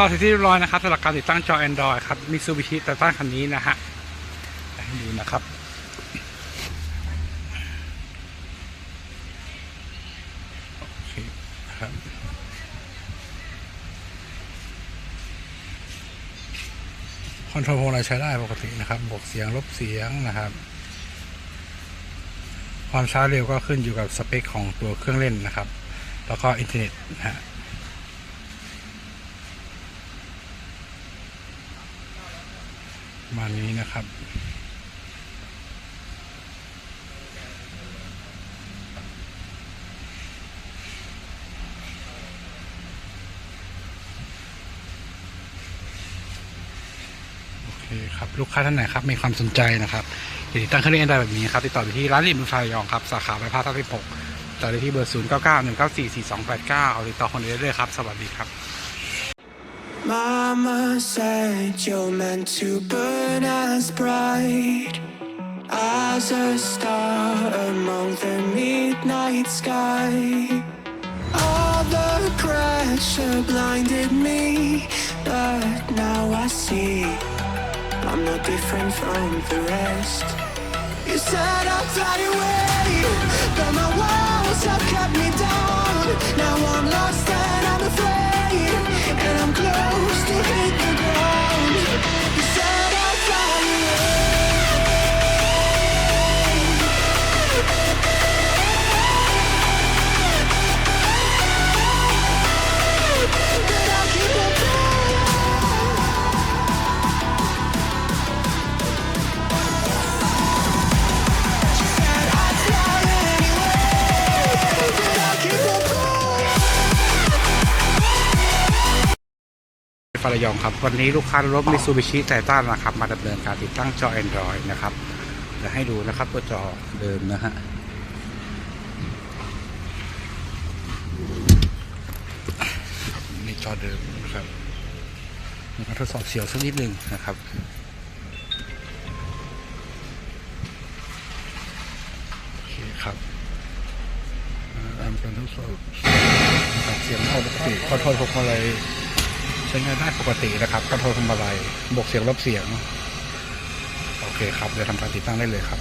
ก็เสร็จที่เรียบร้อยนะครับสำหรับการติดตั้งจอ Android ครับมิซูบิชิแต่ตั้งคันนี้นะฮะให้ดูนะครับคครับคอนโทรลพวงอะไรใช้ได้ปกตินะครับบวกเสียงลบเสียงนะครับ ความช้าเร็วก็ขึ้นอยู่กับสเปคของตัวเครื่องเล่นนะครับ แล้วก็อินเทอร์เน็ตนะฮะ ประ มาณนี้นะครับ โอเคครับ ลูกค้าท่านไหนครับ มีความสนใจนะครับติดตั้งเครื่องเล่นอะไรแบบนี้ครับ ติดต่อไปที่ร้านริมบุฟายองครับ สาขาใบายพาสที่6ต่อได้ที่เบอร์0 9 9 1 9 4 4 2 8 9เอาติดต่อคนนี้ได้เลยครับ สวัสดีครับ Mama said you're meant to burn as bright as a star among the midnight sky. All the pressure blinded me, but now I see I'm not different from the rest. You said I'd fly away, but my ฟารายองครับ วันนี้ลูกค้ารถมิซูบิชิไททันนะครับ มาดำเนินการติดตั้งจอ Android นะครับเดี๋ยวให้ดูนะครับตัวจอเดิมนะฮะนี่จอเดิมนะครับมีการทดสอบเสียวสักนิดหนึ่งนะครับโอเคครับอ่าทำการทดสอบนะครับเสียงเข้าปกติคอโทรลพวงมาลัย ใช้งานได้ปกตินะครับคอนโทรลพวงมาลัยบวกเสียงลบเสียง โอเคครับเดี๋ยวทำการติดตั้งได้เลยครับ